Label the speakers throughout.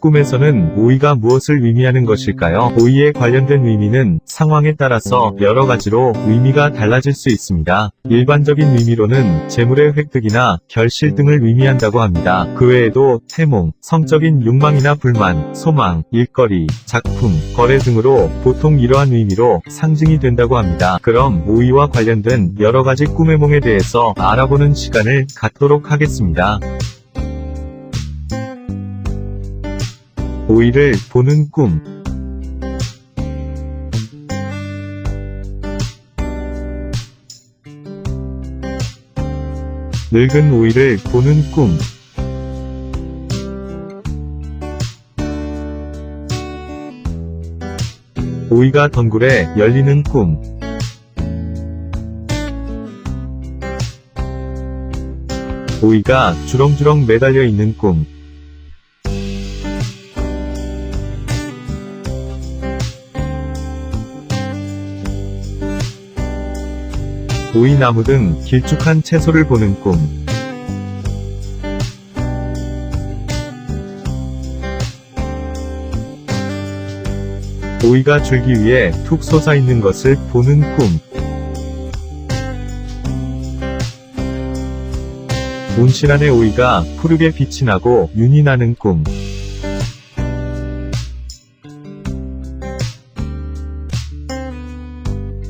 Speaker 1: 꿈에서는 오이가 무엇을 의미하는 것일까요? 오이에 관련된 의미는 상황에 따라서 여러 가지로 의미가 달라질 수 있습니다. 일반적인 의미로는 재물의 획득이나 결실 등을 의미한다고 합니다. 그 외에도 태몽, 성적인 욕망이나 불만, 소망, 일거리, 작품, 거래 등으로 보통 이러한 의미로 상징이 된다고 합니다. 그럼 오이와 관련된 여러 가지 꿈의 몽에 대해서 알아보는 시간을 갖도록 하겠습니다. 오이를 보는 꿈. 늙은 오이를 보는 꿈. 오이가 덩굴에 열리는 꿈. 오이가 주렁주렁 매달려 있는 꿈. 오이나무 등 길쭉한 채소를 보는 꿈. 오이가 줄기 위에 툭 솟아 있는 것을 보는 꿈. 온실 안의 오이가 푸르게 빛이 나고 윤이 나는 꿈.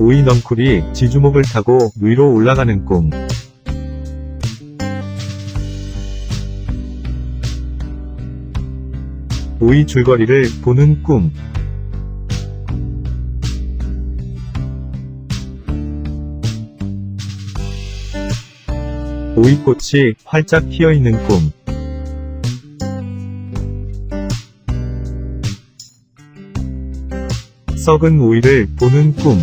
Speaker 1: 오이 넝쿨이 지주목을 타고 위로 올라가는 꿈. 오이 줄거리를 보는 꿈. 오이꽃이 활짝 피어 있는 꿈. 썩은 오이를 보는 꿈.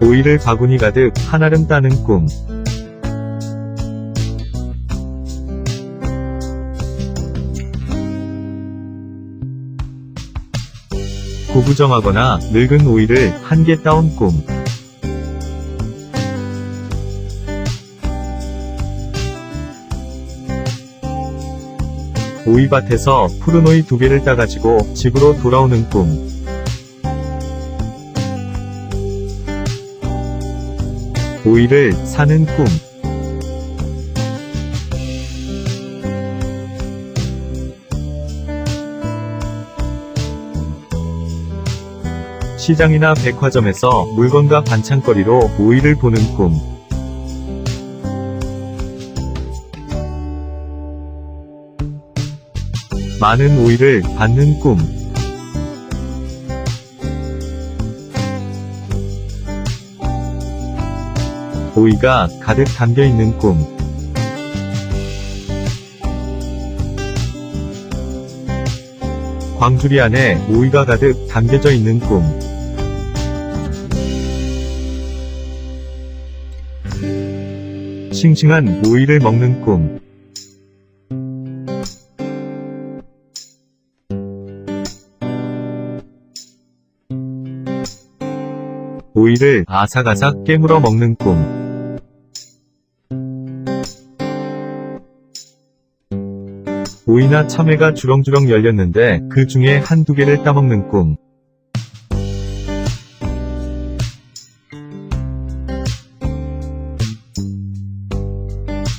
Speaker 1: 오이를 바구니 가득 한아름 따는 꿈. 고부정하거나 늙은 오이를 한 개 따온 꿈. 오이밭에서 푸른 오이 두 개를 따가지고 집으로 돌아오는 꿈. 오이를 사는 꿈. 시장이나 백화점에서 물건과 반찬거리로 오이를 보는 꿈. 많은 오이를 받는 꿈. 오이가 가득 담겨 있는 꿈. 광주리 안에 오이가 가득 담겨져 있는 꿈. 싱싱한 오이를 먹는 꿈. 오이를 아삭아삭 깨물어 먹는 꿈. 오이나 참외가 주렁주렁 열렸는데 그 중에 한두 개를 따먹는 꿈.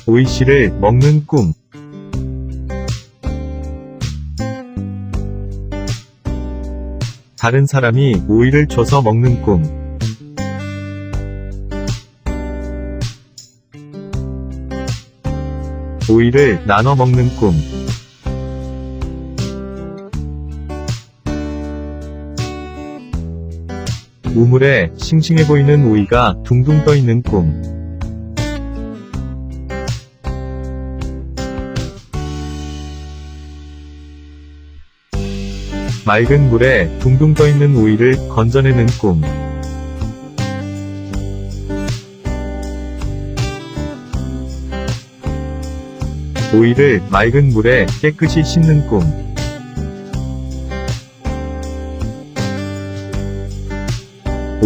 Speaker 1: 오이 씨를 먹는 꿈. 다른 사람이 오이를 줘서 먹는 꿈. 오이를 나눠 먹는 꿈. 우물에 싱싱해 보이는 오이가 둥둥 떠 있는 꿈. 맑은 물에 둥둥 떠 있는 오이를 건져내는 꿈. 오이를 맑은 물에 깨끗이 씻는 꿈.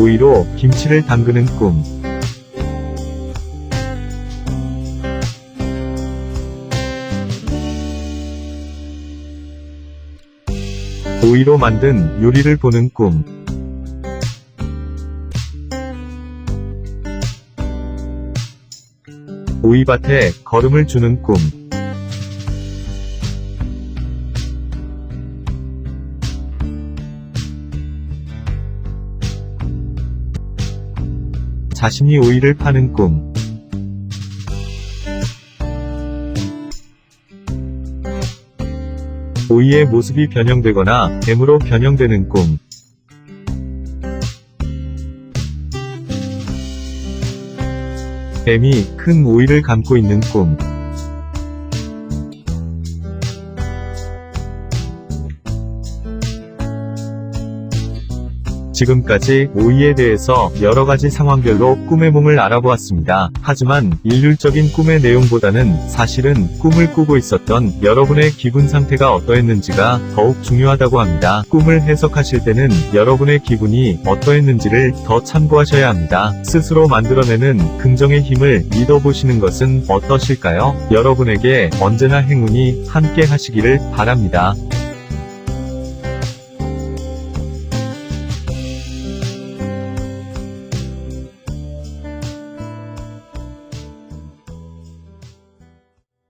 Speaker 1: 오이로 김치를 담그는 꿈. 오이로 만든 요리를 보는 꿈. 오이밭에 걸음을 주는 꿈. 자신이 오이를 파는 꿈. 오이의 모습이 변형되거나 뱀으로 변형되는 꿈. 뱀이 큰 오이를 감고 있는 꿈. 지금까지 오이에 대해서 여러 가지 상황별로 꿈의 몸을 알아보았습니다. 하지만 일률적인 꿈의 내용보다는 사실은 꿈을 꾸고 있었던 여러분의 기분 상태가 어떠했는지가 더욱 중요하다고 합니다. 꿈을 해석하실 때는 여러분의 기분이 어떠했는지를 더 참고하셔야 합니다. 스스로 만들어내는 긍정의 힘을 믿어보시는 것은 어떠실까요? 여러분에게 언제나 행운이 함께 하시기를 바랍니다.